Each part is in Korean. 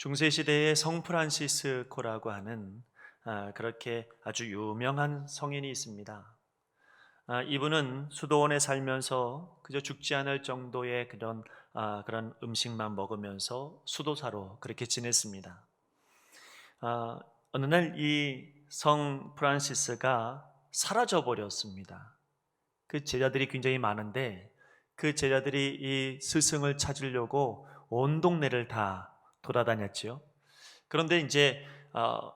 중세 시대의 성 프란시스코라고 하는 아, 그렇게 아주 유명한 성인이 있습니다. 아, 이분은 수도원에 살면서 그저 죽지 않을 정도의 그런 아, 그런 음식만 먹으면서 수도사로 그렇게 지냈습니다. 아, 어느 날 이 성 프란시스가 사라져 버렸습니다. 그 제자들이 굉장히 많은데 그 제자들이 이 스승을 찾으려고 온 동네를 다 돌아다녔지요. 그런데 이제 어,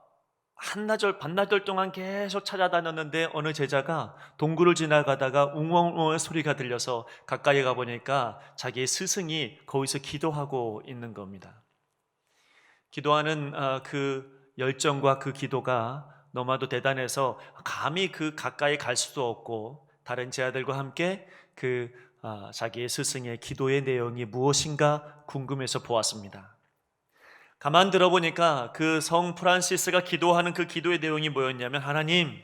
한나절 반나절 동안 계속 찾아다녔는데 어느 제자가 동굴을 지나가다가 웅엉웅 소리가 들려서 가까이 가 보니까 자기의 스승이 거기서 기도하고 있는 겁니다. 기도하는 어, 그 열정과 그 기도가 너무나도 대단해서 감히 그 가까이 갈 수도 없고 다른 제자들과 함께 그 아, 자기의 스승의 기도의 내용이 무엇인가 궁금해서 보았습니다. 가만 들어보니까 그 성 프란시스가 기도하는 그 기도의 내용이 뭐였냐면 하나님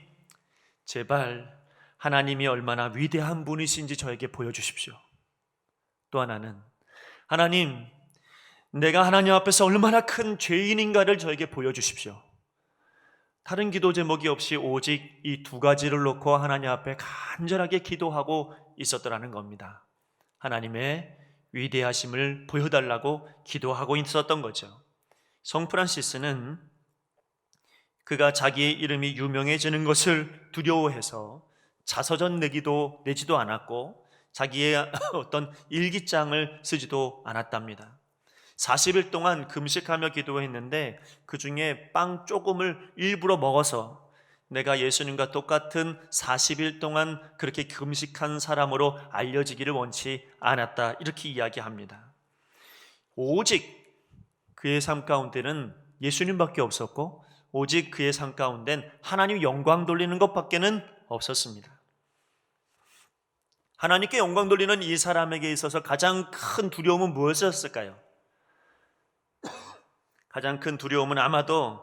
제발 하나님이 얼마나 위대한 분이신지 저에게 보여주십시오. 또 하나는 하나님 내가 하나님 앞에서 얼마나 큰 죄인인가를 저에게 보여주십시오. 다른 기도 제목이 없이 오직 이 두 가지를 놓고 하나님 앞에 간절하게 기도하고 있었더라는 겁니다. 하나님의 위대하심을 보여달라고 기도하고 있었던 거죠. 성 프란시스는 그가 자기의 이름이 유명해지는 것을 두려워해서 자서전 내기도 내지도 않았고 자기의 어떤 일기장을 쓰지도 않았답니다. 40일 동안 금식하며 기도했는데 그 중에 빵 조금을 일부러 먹어서 내가 예수님과 똑같은 40일 동안 그렇게 금식한 사람으로 알려지기를 원치 않았다. 이렇게 이야기합니다. 오직 그의 삶 가운데는 예수님밖에 없었고 오직 그의 삶 가운데는 하나님 영광 돌리는 것밖에는 없었습니다. 하나님께 영광 돌리는 이 사람에게 있어서 가장 큰 두려움은 무엇이었을까요? 가장 큰 두려움은 아마도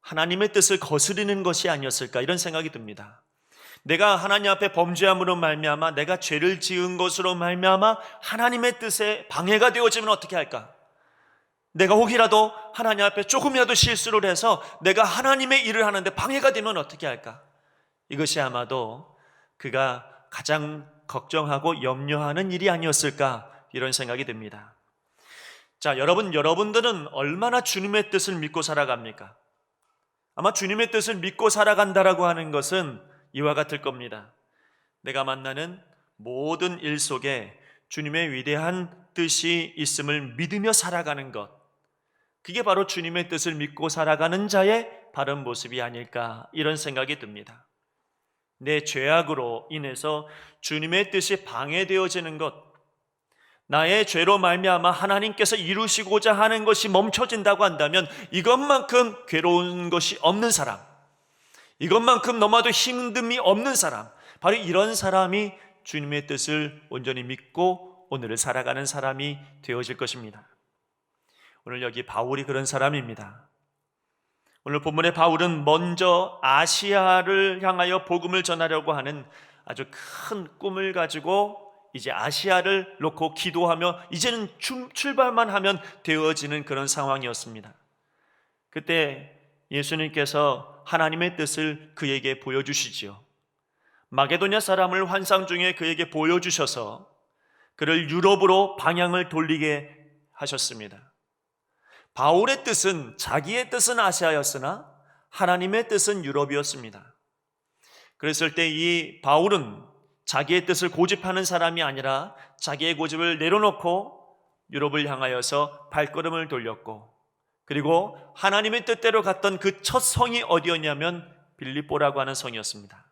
하나님의 뜻을 거스르는 것이 아니었을까 이런 생각이 듭니다. 내가 하나님 앞에 범죄함으로 말미암아 내가 죄를 지은 것으로 말미암아 하나님의 뜻에 방해가 되어지면 어떻게 할까? 내가 혹이라도 하나님 앞에 조금이라도 실수를 해서 내가 하나님의 일을 하는데 방해가 되면 어떻게 할까? 이것이 아마도 그가 가장 걱정하고 염려하는 일이 아니었을까 이런 생각이 듭니다. 자, 여러분, 여러분들은 얼마나 주님의 뜻을 믿고 살아갑니까? 아마 주님의 뜻을 믿고 살아간다라고 하는 것은 이와 같을 겁니다. 내가 만나는 모든 일 속에 주님의 위대한 뜻이 있음을 믿으며 살아가는 것. 그게 바로 주님의 뜻을 믿고 살아가는 자의 바른 모습이 아닐까 이런 생각이 듭니다. 내 죄악으로 인해서 주님의 뜻이 방해되어지는 것, 나의 죄로 말미암아 하나님께서 이루시고자 하는 것이 멈춰진다고 한다면 이것만큼 괴로운 것이 없는 사람, 이것만큼 너무나도 힘듦이 없는 사람, 바로 이런 사람이 주님의 뜻을 온전히 믿고 오늘을 살아가는 사람이 되어질 것입니다. 오늘 여기 바울이 그런 사람입니다. 오늘 본문의 바울은 먼저 아시아를 향하여 복음을 전하려고 하는 아주 큰 꿈을 가지고 이제 아시아를 놓고 기도하며 이제는 출발만 하면 되어지는 그런 상황이었습니다. 그때 예수님께서 하나님의 뜻을 그에게 보여주시지요. 마게도냐 사람을 환상 중에 그에게 보여주셔서 그를 유럽으로 방향을 돌리게 하셨습니다. 바울의 뜻은 자기의 뜻은 아시아였으나 하나님의 뜻은 유럽이었습니다. 그랬을 때 이 바울은 자기의 뜻을 고집하는 사람이 아니라 자기의 고집을 내려놓고 유럽을 향하여서 발걸음을 돌렸고 그리고 하나님의 뜻대로 갔던 그 첫 성이 어디였냐면 빌립보라고 하는 성이었습니다.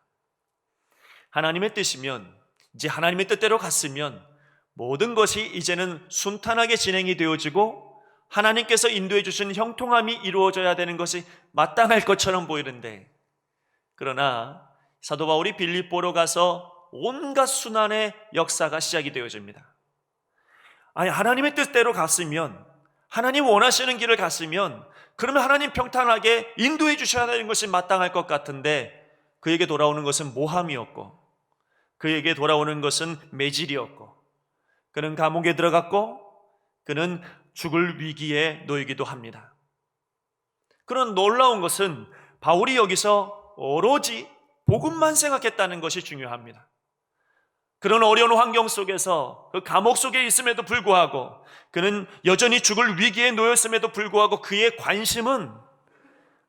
하나님의 뜻이면 이제 하나님의 뜻대로 갔으면 모든 것이 이제는 순탄하게 진행이 되어지고 하나님께서 인도해 주신 형통함이 이루어져야 되는 것이 마땅할 것처럼 보이는데 그러나 사도 바울이 빌립보로 가서 온갖 순환의 역사가 시작이 되어집니다. 아니 하나님의 뜻대로 갔으면 하나님 원하시는 길을 갔으면 그러면 하나님 평탄하게 인도해 주셔야 되는 것이 마땅할 것 같은데 그에게 돌아오는 것은 모함이었고 그에게 돌아오는 것은 매질이었고 그는 감옥에 들어갔고 그는 죽을 위기에 놓이기도 합니다. 그런 놀라운 것은 바울이 여기서 오로지 복음만 생각했다는 것이 중요합니다. 그런 어려운 환경 속에서 그 감옥 속에 있음에도 불구하고 그는 여전히 죽을 위기에 놓였음에도 불구하고 그의 관심은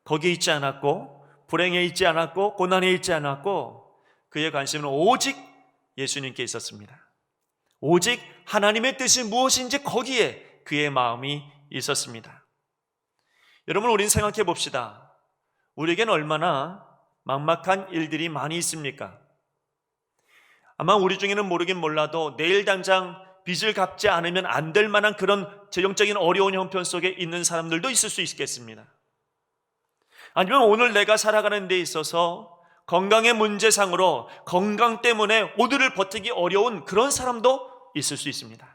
거기에 있지 않았고 불행에 있지 않았고 고난에 있지 않았고 그의 관심은 오직 예수님께 있었습니다. 오직 하나님의 뜻이 무엇인지 거기에 그의 마음이 있었습니다. 여러분, 우린 생각해 봅시다. 우리에겐 얼마나 막막한 일들이 많이 있습니까? 아마 우리 중에는 모르긴 몰라도 내일 당장 빚을 갚지 않으면 안 될 만한 그런 재정적인 어려운 형편 속에 있는 사람들도 있을 수 있겠습니다. 아니면 오늘 내가 살아가는 데 있어서 건강의 문제상으로 건강 때문에 오늘을 버티기 어려운 그런 사람도 있을 수 있습니다.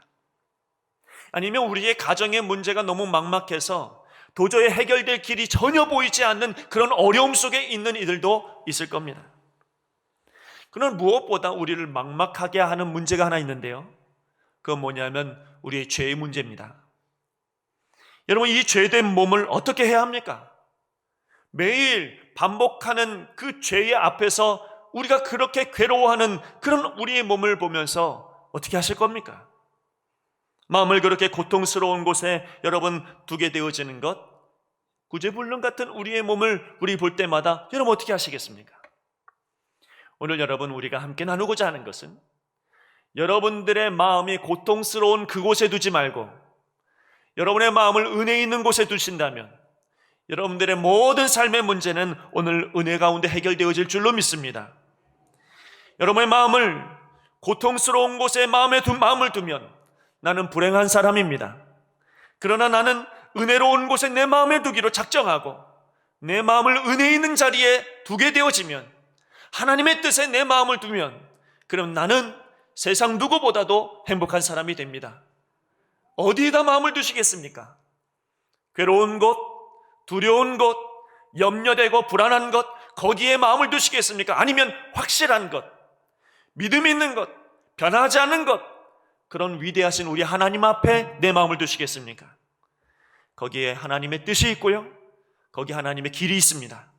아니면 우리의 가정의 문제가 너무 막막해서 도저히 해결될 길이 전혀 보이지 않는 그런 어려움 속에 있는 이들도 있을 겁니다. 그는 무엇보다 우리를 막막하게 하는 문제가 하나 있는데요. 그건 뭐냐면 우리의 죄의 문제입니다. 여러분, 이 죄된 몸을 어떻게 해야 합니까? 매일 반복하는 그 죄의 앞에서 우리가 그렇게 괴로워하는 그런 우리의 몸을 보면서 어떻게 하실 겁니까? 마음을 그렇게 고통스러운 곳에 여러분 두게 되어지는 것, 구제불능 같은 우리의 몸을 우리 볼 때마다 여러분 어떻게 하시겠습니까? 오늘 여러분 우리가 함께 나누고자 하는 것은 여러분들의 마음이 고통스러운 그곳에 두지 말고 여러분의 마음을 은혜 있는 곳에 두신다면 여러분들의 모든 삶의 문제는 오늘 은혜 가운데 해결되어질 줄로 믿습니다. 여러분의 마음을 고통스러운 곳에 마음에 두 마음을 두면 나는 불행한 사람입니다. 그러나 나는 은혜로운 곳에 내 마음에 두기로 작정하고 내 마음을 은혜 있는 자리에 두게 되어지면 하나님의 뜻에 내 마음을 두면 그럼 나는 세상 누구보다도 행복한 사람이 됩니다. 어디에다 마음을 두시겠습니까? 괴로운 곳, 두려운 곳, 염려되고 불안한 것, 거기에 마음을 두시겠습니까? 아니면 확실한 것, 믿음 있는 것, 변하지 않는 것, 그런 위대하신 우리 하나님 앞에 내 마음을 두시겠습니까? 거기에 하나님의 뜻이 있고요. 거기 하나님의 길이 있습니다.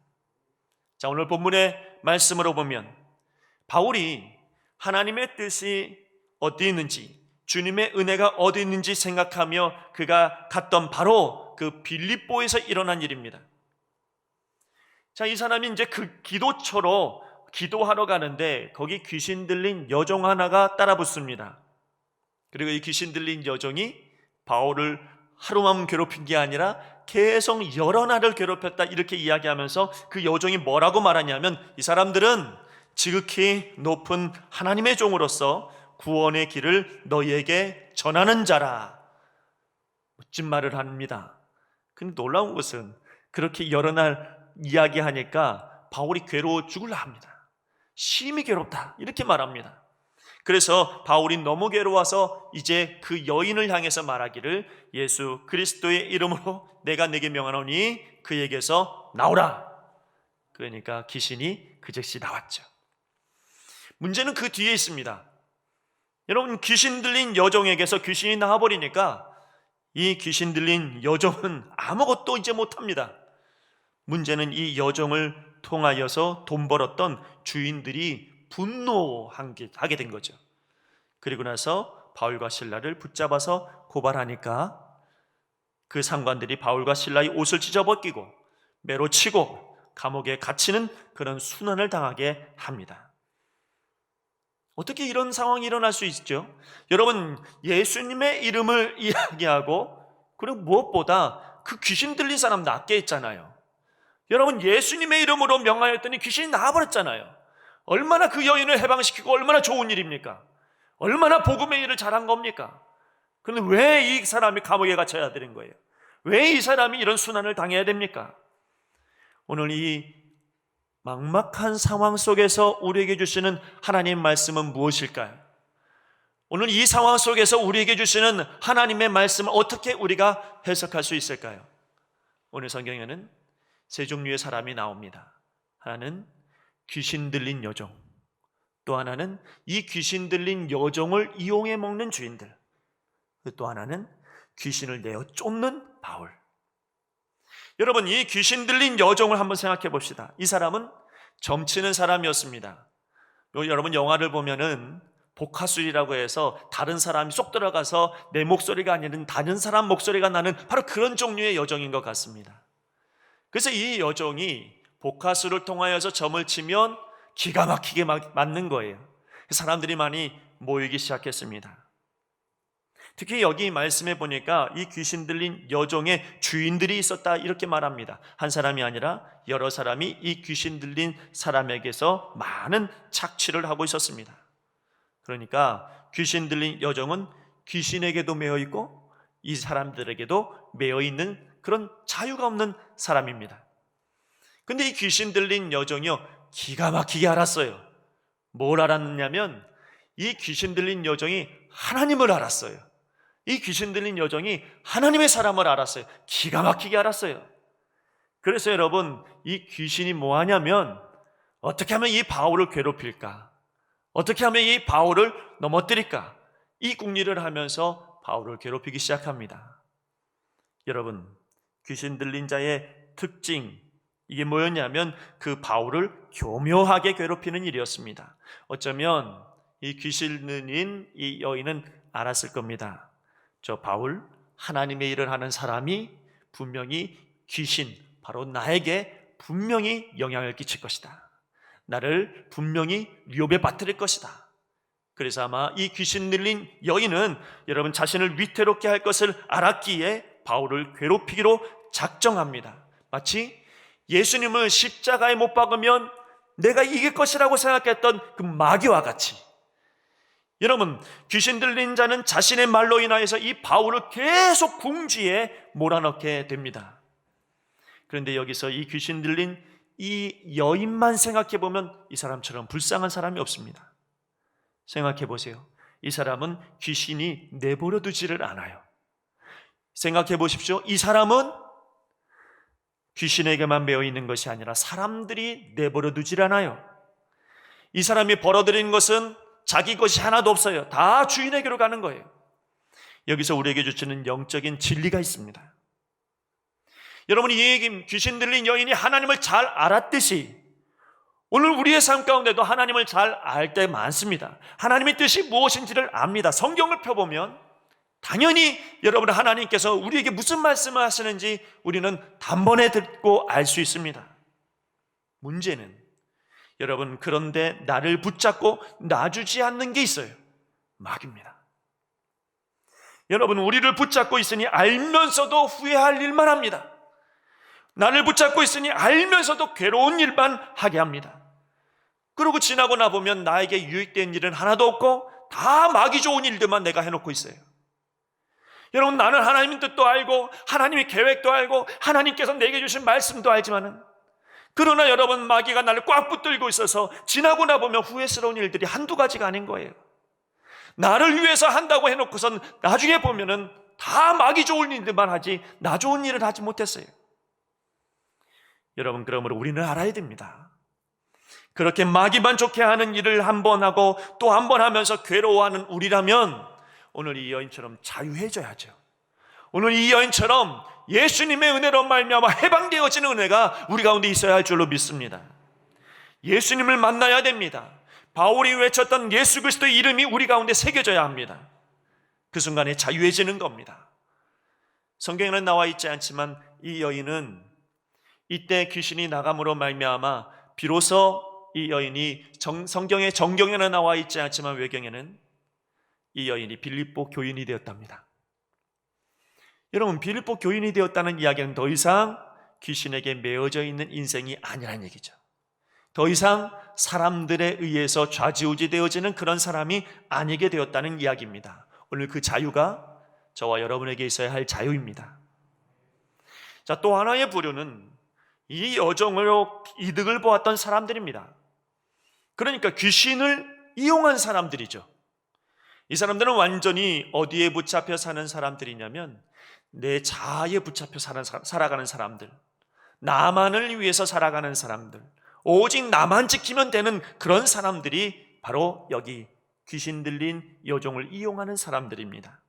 자, 오늘 본문의 말씀으로 보면 바울이 하나님의 뜻이 어디 있는지, 주님의 은혜가 어디 있는지 생각하며 그가 갔던 바로 그 빌립보에서 일어난 일입니다. 자, 이 사람이 이제 그 기도처로 기도하러 가는데 거기 귀신 들린 여종 하나가 따라 붙습니다. 그리고 이 귀신 들린 여종이 바울을 하루만 괴롭힌 게 아니라 계속 여러 날을 괴롭혔다 이렇게 이야기하면서 그 여종이 뭐라고 말하냐면 이 사람들은 지극히 높은 하나님의 종으로서 구원의 길을 너희에게 전하는 자라. 멋진 말을 합니다. 근데 놀라운 것은 그렇게 여러 날 이야기하니까 바울이 괴로워 죽을라 합니다. 심히 괴롭다. 이렇게 말합니다. 그래서 바울이 너무 괴로워서 이제 그 여인을 향해서 말하기를 예수 그리스도의 이름으로 내가 내게 명하노니 그에게서 나오라. 그러니까 귀신이 그 즉시 나왔죠. 문제는 그 뒤에 있습니다. 여러분 귀신 들린 여종에게서 귀신이 나와버리니까 이 귀신 들린 여종은 아무것도 이제 못합니다. 문제는 이 여종을 통하여서 돈 벌었던 주인들이 분노하게 된 거죠. 그리고 나서 바울과 신라를 붙잡아서 고발하니까 그 상관들이 바울과 신라의 옷을 찢어벗기고 매로 치고 감옥에 갇히는 그런 순환을 당하게 합니다. 어떻게 이런 상황이 일어날 수 있죠? 여러분, 예수님의 이름을 이야기하고, 그리고 무엇보다 그 귀신 들린 사람 낫게 했잖아요. 여러분, 예수님의 이름으로 명하였더니 귀신이 나와버렸잖아요. 얼마나 그 여인을 해방시키고 얼마나 좋은 일입니까? 얼마나 복음의 일을 잘한 겁니까? 그런데 왜 이 사람이 감옥에 갇혀야 되는 거예요? 왜 이 사람이 이런 순환을 당해야 됩니까? 오늘 이 막막한 상황 속에서 우리에게 주시는 하나님 말씀은 무엇일까요? 오늘 이 상황 속에서 우리에게 주시는 하나님의 말씀을 어떻게 우리가 해석할 수 있을까요? 오늘 성경에는 세 종류의 사람이 나옵니다. 하나는 귀신 들린 여종, 또 하나는 이 귀신 들린 여종을 이용해 먹는 주인들, 또 하나는 귀신을 내어 쫓는 바울. 여러분, 이 귀신 들린 여종을 한번 생각해 봅시다. 이 사람은 점치는 사람이었습니다. 요- 여러분 영화를 보면은 복화술이라고 해서 다른 사람이 쏙 들어가서 내 목소리가 아니는 다른 사람 목소리가 나는 바로 그런 종류의 여종인 것 같습니다. 그래서 이 여종이 복화술을 통하여서 점을 치면 기가 막히게 막- 맞는 거예요. 사람들이 많이 모이기 시작했습니다. 특히 여기 말씀해 보니까 이 귀신 들린 여종의 주인들이 있었다 이렇게 말합니다. 한 사람이 아니라 여러 사람이 이 귀신 들린 사람에게서 많은 착취를 하고 있었습니다. 그러니까 귀신 들린 여종은 귀신에게도 매여 있고 이 사람들에게도 매여 있는 그런 자유가 없는 사람입니다. 근데 이 귀신 들린 여종이요 기가 막히게 알았어요. 뭘 알았느냐면 이 귀신 들린 여종이 하나님을 알았어요. 이 귀신 들린 여종이 하나님의 사람을 알았어요. 기가 막히게 알았어요. 그래서 여러분, 이 귀신이 뭐 하냐면 어떻게 하면 이 바울을 괴롭힐까? 어떻게 하면 이 바울을 넘어뜨릴까? 이 궁리를 하면서 바울을 괴롭히기 시작합니다. 여러분, 귀신 들린 자의 특징, 이게 뭐였냐면 그 바울을 교묘하게 괴롭히는 일이었습니다. 어쩌면 이 귀신 들린 이 여인은 알았을 겁니다. 저 바울 하나님의 일을 하는 사람이 분명히 귀신 바로 나에게 분명히 영향을 끼칠 것이다. 나를 분명히 위협에 빠뜨릴 것이다. 그래서 아마 이 귀신 들린 여인은 여러분 자신을 위태롭게 할 것을 알았기에 바울을 괴롭히기로 작정합니다. 마치 예수님을 십자가에 못 박으면 내가 이길 것이라고 생각했던 그 마귀와 같이 여러분, 귀신 들린 자는 자신의 말로 인하여서 이 바울을 계속 궁지에 몰아넣게 됩니다. 그런데 여기서 이 귀신 들린 이 여인만 생각해 보면 이 사람처럼 불쌍한 사람이 없습니다. 생각해 보세요. 이 사람은 귀신이 내버려 두지를 않아요. 생각해 보십시오. 이 사람은 귀신에게만 매여 있는 것이 아니라 사람들이 내버려 두질 않아요. 이 사람이 벌어들인 것은 자기 것이 하나도 없어요. 다 주인에게로 가는 거예요. 여기서 우리에게 주시는 영적인 진리가 있습니다. 여러분, 이 얘기, 귀신 들린 여인이 하나님을 잘 알았듯이 오늘 우리의 삶 가운데도 하나님을 잘 알 때 많습니다. 하나님의 뜻이 무엇인지를 압니다. 성경을 펴보면 당연히 여러분 하나님께서 우리에게 무슨 말씀을 하시는지 우리는 단번에 듣고 알 수 있습니다. 문제는 여러분 그런데 나를 붙잡고 놔주지 않는 게 있어요. 마귀입니다. 여러분 우리를 붙잡고 있으니 알면서도 후회할 일만 합니다. 나를 붙잡고 있으니 알면서도 괴로운 일만 하게 합니다. 그리고 지나고 나 보면 나에게 유익된 일은 하나도 없고 다 마귀 좋은 일들만 내가 해놓고 있어요. 여러분 나는 하나님의 뜻도 알고 하나님의 계획도 알고 하나님께서 내게 주신 말씀도 알지만은 그러나 여러분 마귀가 나를 꽉 붙들고 있어서 지나고 나 보면 후회스러운 일들이 한두 가지가 아닌 거예요. 나를 위해서 한다고 해놓고선 나중에 보면은 다 마귀 좋은 일들만 하지 나 좋은 일을 하지 못했어요. 여러분 그러므로 우리는 알아야 됩니다. 그렇게 마귀만 좋게 하는 일을 한 번 하고 또 한 번 하면서 괴로워하는 우리라면 오늘 이 여인처럼 자유해져야죠. 오늘 이 여인처럼 예수님의 은혜로 말미암아 해방되어지는 은혜가 우리 가운데 있어야 할 줄로 믿습니다. 예수님을 만나야 됩니다. 바울이 외쳤던 예수 그리스도의 이름이 우리 가운데 새겨져야 합니다. 그 순간에 자유해지는 겁니다. 성경에는 나와 있지 않지만 이 여인은 이때 귀신이 나감으로 말미암아 비로소 이 여인이 정, 성경의 정경에는 나와 있지 않지만 외경에는 이 여인이 빌립보 교인이 되었답니다. 여러분 빌립보 교인이 되었다는 이야기는 더 이상 귀신에게 매어져 있는 인생이 아니라는 얘기죠. 더 이상 사람들에 의해서 좌지우지 되어지는 그런 사람이 아니게 되었다는 이야기입니다. 오늘 그 자유가 저와 여러분에게 있어야 할 자유입니다. 자, 또 하나의 부류는 이 여정으로 이득을 보았던 사람들입니다. 그러니까 귀신을 이용한 사람들이죠. 이 사람들은 완전히 어디에 붙잡혀 사는 사람들이냐면 내 자아에 붙잡혀 살아가는 사람들, 나만을 위해서 살아가는 사람들, 오직 나만 지키면 되는 그런 사람들이 바로 여기 귀신 들린 여종을 이용하는 사람들입니다.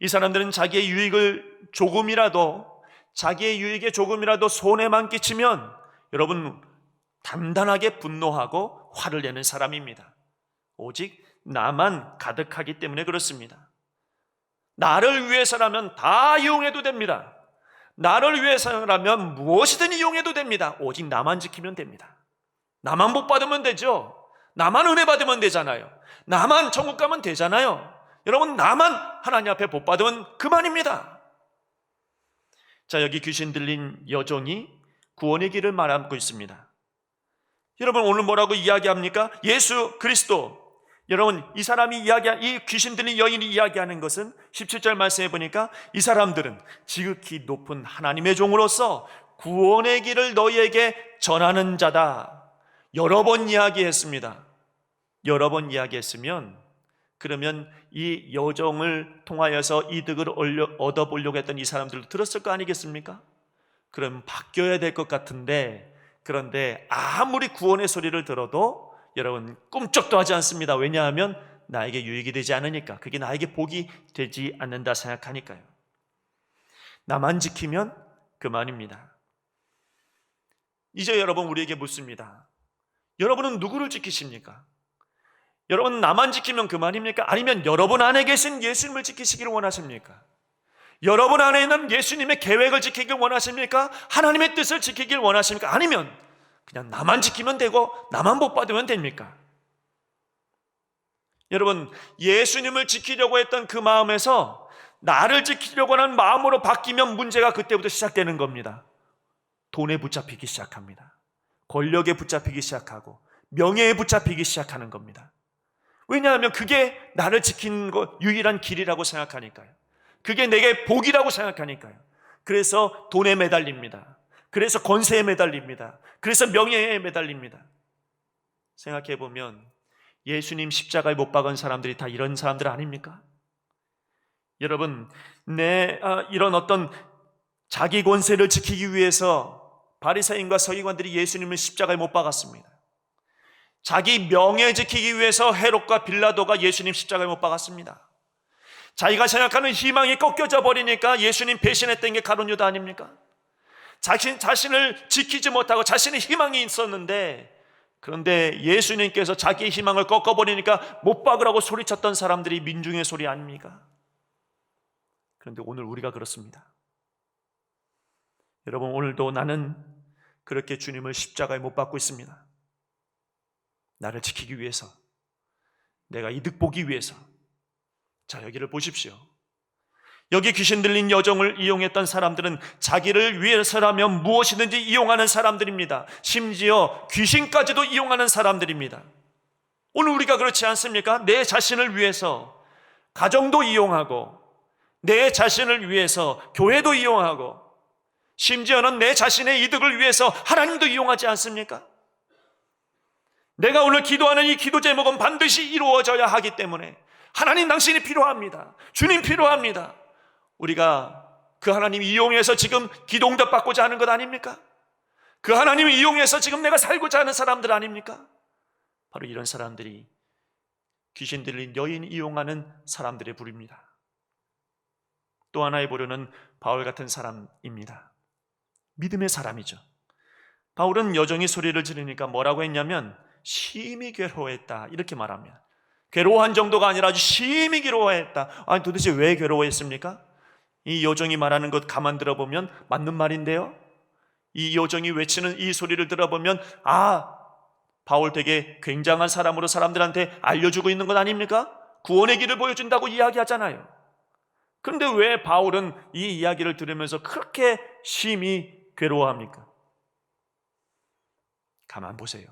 이 사람들은 자기의 유익을 조금이라도 자기의 유익에 조금이라도 손해만 끼치면 여러분 단단하게 분노하고 화를 내는 사람입니다. 오직 나만 가득하기 때문에 그렇습니다. 나를 위해서라면 다 이용해도 됩니다. 나를 위해서라면 무엇이든 이용해도 됩니다. 오직 나만 지키면 됩니다. 나만 복 받으면 되죠. 나만 은혜 받으면 되잖아요. 나만 천국 가면 되잖아요. 여러분, 나만 하나님 앞에 복 받으면 그만입니다. 자, 여기 귀신 들린 여종이 구원의 길을 말하고 있습니다. 여러분, 오늘 뭐라고 이야기합니까? 예수 그리스도. 여러분, 이 사람이 이야기한, 이 귀신 들린 여인이 이야기하는 것은 17절 말씀해 보니까 이 사람들은 지극히 높은 하나님의 종으로서 구원의 길을 너희에게 전하는 자다. 여러 번 이야기했습니다. 여러 번 이야기했으면 그러면 이 여정을 통하여서 이득을 얻어보려고 했던 이 사람들도 들었을 거 아니겠습니까? 그럼 바뀌어야 될 것 같은데 그런데 아무리 구원의 소리를 들어도 여러분 꿈쩍도 하지 않습니다. 왜냐하면 나에게 유익이 되지 않으니까 그게 나에게 복이 되지 않는다 생각하니까요. 나만 지키면 그만입니다. 이제 여러분 우리에게 묻습니다. 여러분은 누구를 지키십니까? 여러분 나만 지키면 그만입니까? 아니면 여러분 안에 계신 예수님을 지키시기를 원하십니까? 여러분 안에 있는 예수님의 계획을 지키길 원하십니까? 하나님의 뜻을 지키길 원하십니까? 아니면 그냥 나만 지키면 되고 나만 복 받으면 됩니까? 여러분 예수님을 지키려고 했던 그 마음에서 나를 지키려고 하는 마음으로 바뀌면 문제가 그때부터 시작되는 겁니다. 돈에 붙잡히기 시작합니다. 권력에 붙잡히기 시작하고 명예에 붙잡히기 시작하는 겁니다. 왜냐하면 그게 나를 지키는 것 유일한 길이라고 생각하니까요. 그게 내게 복이라고 생각하니까요. 그래서 돈에 매달립니다. 그래서 권세에 매달립니다. 그래서 명예에 매달립니다. 생각해 보면 예수님 십자가에 못 박은 사람들이 다 이런 사람들 아닙니까? 여러분, 내 아, 이런 어떤 자기 권세를 지키기 위해서 바리새인과 서기관들이 예수님을 십자가에 못 박았습니다. 자기 명예 지키기 위해서 헤롯과 빌라도가 예수님 십자가에 못 박았습니다. 자기가 생각하는 희망이 꺾여져 버리니까 예수님 배신했던 게 가론 유다 아닙니까? 자신, 자신을 지키지 못하고 자신의 희망이 있었는데 그런데 예수님께서 자기의 희망을 꺾어버리니까 못 박으라고 소리쳤던 사람들이 민중의 소리 아닙니까? 그런데 오늘 우리가 그렇습니다. 여러분, 오늘도 나는 그렇게 주님을 십자가에 못 박고 있습니다. 나를 지키기 위해서, 내가 이득 보기 위해서. 자, 여기를 보십시오. 여기 귀신 들린 여정을 이용했던 사람들은 자기를 위해서라면 무엇이든지 이용하는 사람들입니다. 심지어 귀신까지도 이용하는 사람들입니다. 오늘 우리가 그렇지 않습니까? 내 자신을 위해서 가정도 이용하고, 내 자신을 위해서 교회도 이용하고, 심지어는 내 자신의 이득을 위해서 하나님도 이용하지 않습니까? 내가 오늘 기도하는 이 기도 제목은 반드시 이루어져야 하기 때문에 하나님 당신이 필요합니다. 주님 필요합니다. 우리가 그 하나님 이용해서 지금 기도응답 받고자 하는 것 아닙니까? 그 하나님을 이용해서 지금 내가 살고자 하는 사람들 아닙니까? 바로 이런 사람들이 귀신 들린 여인 이용하는 사람들의 부릅니다. 또 하나의 부류는 바울 같은 사람입니다. 믿음의 사람이죠. 바울은 여정이 소리를 지르니까 뭐라고 했냐면 심히 괴로워했다. 이렇게 말합니다. 괴로워한 정도가 아니라 아주 심히 괴로워했다. 아니 도대체 왜 괴로워했습니까? 이 요정이 말하는 것 가만 들어보면 맞는 말인데요. 이 요정이 외치는 이 소리를 들어보면 아 바울 되게 굉장한 사람으로 사람들한테 알려주고 있는 것 아닙니까? 구원의 길을 보여준다고 이야기하잖아요. 그런데 왜 바울은 이 이야기를 들으면서 그렇게 심히 괴로워합니까? 가만 보세요.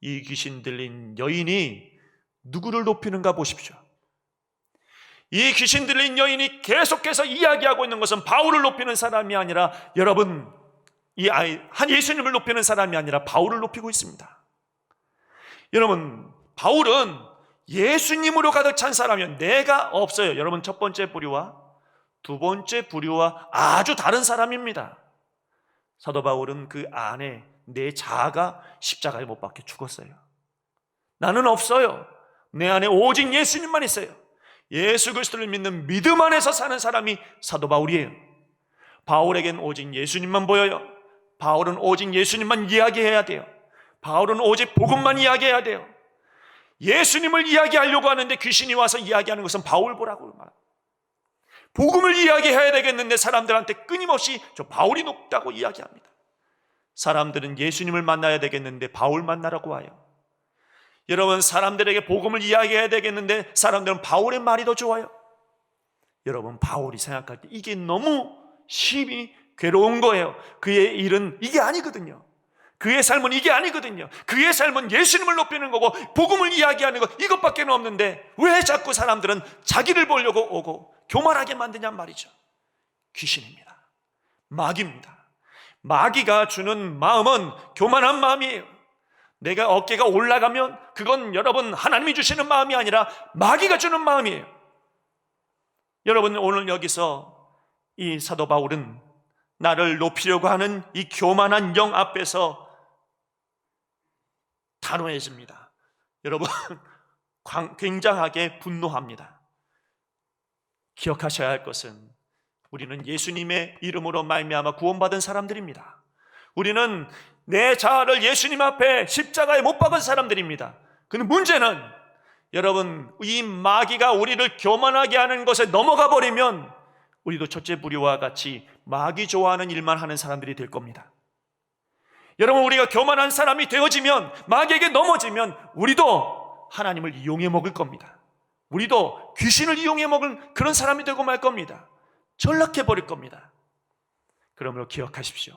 이 귀신 들린 여인이 누구를 높이는가 보십시오. 이 귀신 들린 여인이 계속해서 이야기하고 있는 것은 바울을 높이는 사람이 아니라 여러분, 이 아이, 한 예수님을 높이는 사람이 아니라 바울을 높이고 있습니다. 여러분, 바울은 예수님으로 가득 찬 사람이요. 내가 없어요. 여러분, 첫 번째 부류와 두 번째 부류와 아주 다른 사람입니다. 사도 바울은 그 안에 내 자아가 십자가에 못 박혀 죽었어요. 나는 없어요. 내 안에 오직 예수님만 있어요. 예수 그리스도를 믿는 믿음 안에서 사는 사람이 사도 바울이에요. 바울에겐 오직 예수님만 보여요. 바울은 오직 예수님만 이야기해야 돼요. 바울은 오직 복음만 이야기해야 돼요. 예수님을 이야기하려고 하는데 귀신이 와서 이야기하는 것은 바울 보라고 말합니다. 복음을 이야기해야 되겠는데 사람들한테 끊임없이 저 바울이 높다고 이야기합니다. 사람들은 예수님을 만나야 되겠는데 바울 만나라고 와요. 여러분 사람들에게 복음을 이야기해야 되겠는데 사람들은 바울의 말이 더 좋아요. 여러분 바울이 생각할 때 이게 너무 심히 괴로운 거예요. 그의 일은 이게 아니거든요. 그의 삶은 이게 아니거든요. 그의 삶은 예수님을 높이는 거고 복음을 이야기하는 것 이것밖에 없는데 왜 자꾸 사람들은 자기를 보려고 오고 교만하게 만드냔 말이죠. 귀신입니다. 마귀입니다. 마귀가 주는 마음은 교만한 마음이에요. 내가 어깨가 올라가면 그건 여러분 하나님이 주시는 마음이 아니라 마귀가 주는 마음이에요. 여러분 오늘 여기서 이 사도 바울은 나를 높이려고 하는 이 교만한 영 앞에서 단호해집니다. 여러분 광- 굉장하게 분노합니다. 기억하셔야 할 것은 우리는 예수님의 이름으로 말미암아 구원받은 사람들입니다. 우리는 내 자아를 예수님 앞에 십자가에 못 박은 사람들입니다. 근데 문제는 여러분 이 마귀가 우리를 교만하게 하는 것에 넘어가 버리면 우리도 첫째 부류와 같이 마귀 좋아하는 일만 하는 사람들이 될 겁니다. 여러분 우리가 교만한 사람이 되어지면 마귀에게 넘어지면 우리도 하나님을 이용해 먹을 겁니다. 우리도 귀신을 이용해 먹은 그런 사람이 되고 말 겁니다. 전락해 버릴 겁니다. 그러므로 기억하십시오.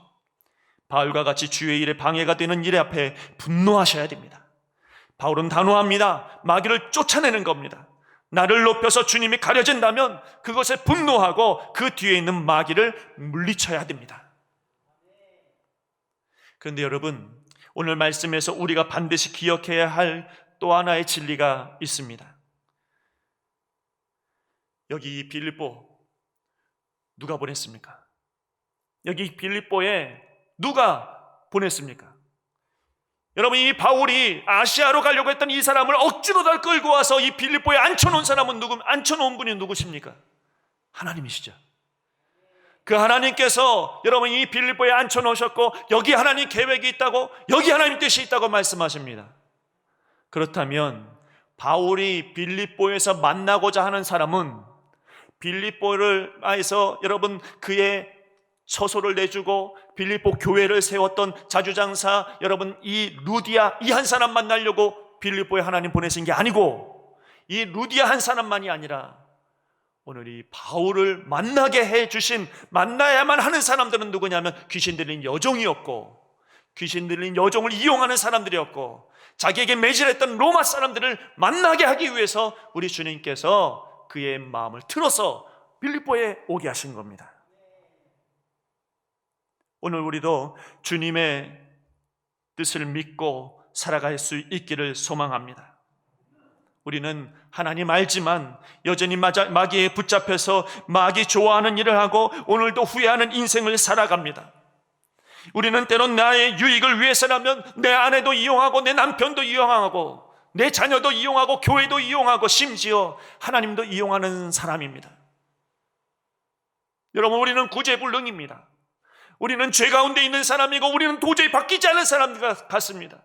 바울과 같이 주의 일에 방해가 되는 일 앞에 분노하셔야 됩니다. 바울은 단호합니다. 마귀를 쫓아내는 겁니다. 나를 높여서 주님이 가려진다면 그것에 분노하고 그 뒤에 있는 마귀를 물리쳐야 됩니다. 그런데 여러분, 오늘 말씀에서 우리가 반드시 기억해야 할 또 하나의 진리가 있습니다. 여기 이 빌립보 누가 보냈습니까? 여기 빌립보에 누가 보냈습니까? 여러분 이 바울이 아시아로 가려고 했던 이 사람을 억지로 다 끌고 와서 이 빌립보에 앉혀놓은 사람은 누구? 앉혀놓은 분이 누구십니까? 하나님이시죠. 그 하나님께서 여러분 이 빌립보에 앉혀놓으셨고 여기 하나님 계획이 있다고 여기 하나님 뜻이 있다고 말씀하십니다. 그렇다면 바울이 빌립보에서 만나고자 하는 사람은 빌립보를 해서 여러분 그의 처소를 내주고 빌립보 교회를 세웠던 자주장사 여러분 이 루디아 이 한 사람 만나려고 빌립보에 하나님 보내신 게 아니고 이 루디아 한 사람만이 아니라 오늘 이 바울을 만나게 해 주신 만나야만 하는 사람들은 누구냐면 귀신 들린 여종이었고 귀신 들린 여종을 이용하는 사람들이었고 자기에게 매질했던 로마 사람들을 만나게 하기 위해서 우리 주님께서 그의 마음을 틀어서 빌립보에 오게 하신 겁니다. 오늘 우리도 주님의 뜻을 믿고 살아갈 수 있기를 소망합니다. 우리는 하나님 알지만 여전히 마귀에 붙잡혀서 마귀 좋아하는 일을 하고 오늘도 후회하는 인생을 살아갑니다. 우리는 때론 나의 유익을 위해서라면 내 아내도 이용하고 내 남편도 이용하고 내 자녀도 이용하고 교회도 이용하고 심지어 하나님도 이용하는 사람입니다. 여러분 우리는 구제불능입니다. 우리는 죄 가운데 있는 사람이고 우리는 도저히 바뀌지 않은 사람들 같습니다.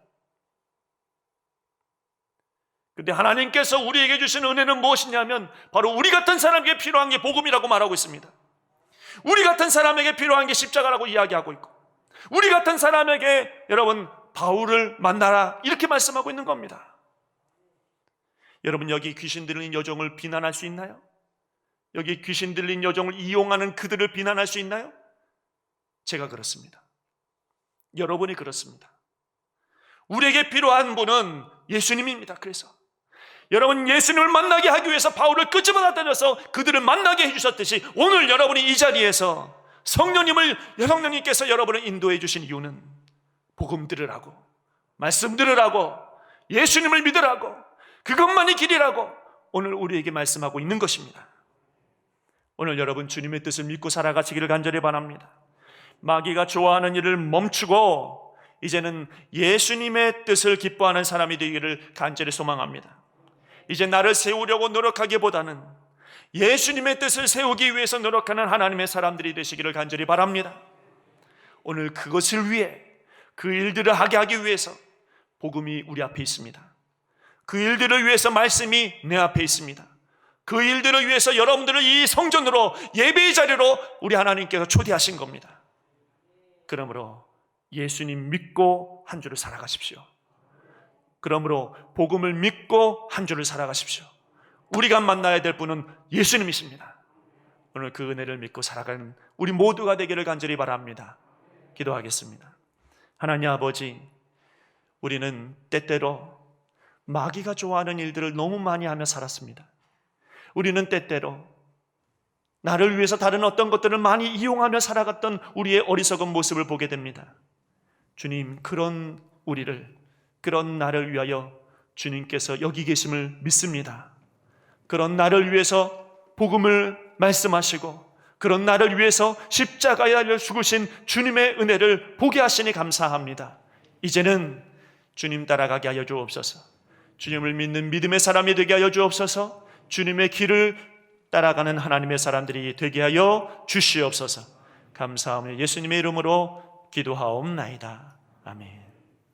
근데 하나님께서 우리에게 주신 은혜는 무엇이냐면 바로 우리 같은 사람에게 필요한 게 복음이라고 말하고 있습니다. 우리 같은 사람에게 필요한 게 십자가라고 이야기하고 있고 우리 같은 사람에게 여러분 바울을 만나라 이렇게 말씀하고 있는 겁니다. 여러분 여기 귀신 들린 여종을 비난할 수 있나요? 여기 귀신 들린 여종을 이용하는 그들을 비난할 수 있나요? 제가 그렇습니다. 여러분이 그렇습니다. 우리에게 필요한 분은 예수님입니다. 그래서 여러분 예수님을 만나게 하기 위해서 바울을 끄집어다 때려서 그들을 만나게 해주셨듯이 오늘 여러분이 이 자리에서 성령님을 성령님께서 여러분을 인도해 주신 이유는 복음 들으라고 말씀 들으라고 예수님을 믿으라고 그것만이 길이라고 오늘 우리에게 말씀하고 있는 것입니다. 오늘 여러분 주님의 뜻을 믿고 살아가시기를 간절히 바랍니다. 마귀가 좋아하는 일을 멈추고 이제는 예수님의 뜻을 기뻐하는 사람이 되기를 간절히 소망합니다. 이제 나를 세우려고 노력하기보다는 예수님의 뜻을 세우기 위해서 노력하는 하나님의 사람들이 되시기를 간절히 바랍니다. 오늘 그것을 위해 그 일들을 하게 하기 위해서 복음이 우리 앞에 있습니다. 그 일들을 위해서 말씀이 내 앞에 있습니다. 그 일들을 위해서 여러분들을 이 성전으로 예배의 자리로 우리 하나님께서 초대하신 겁니다. 그러므로 예수님 믿고 한 주를 살아가십시오. 그러므로 복음을 믿고 한 주를 살아가십시오. 우리가 만나야 될 분은 예수님이십니다. 오늘 그 은혜를 믿고 살아가는 우리 모두가 되기를 간절히 바랍니다. 기도하겠습니다. 하나님 아버지, 우리는 때때로 마귀가 좋아하는 일들을 너무 많이 하며 살았습니다. 우리는 때때로 나를 위해서 다른 어떤 것들을 많이 이용하며 살아갔던 우리의 어리석은 모습을 보게 됩니다. 주님, 그런 우리를, 그런 나를 위하여 주님께서 여기 계심을 믿습니다. 그런 나를 위해서 복음을 말씀하시고, 그런 나를 위해서 십자가에 죽으신 주님의 은혜를 보게 하시니 감사합니다. 이제는 주님 따라가게 하여 주옵소서. 주님을 믿는 믿음의 사람이 되게 하여 주옵소서. 주님의 길을 따라가는 하나님의 사람들이 되게 하여 주시옵소서. 감사하며 예수님의 이름으로 기도하옵나이다. 아멘.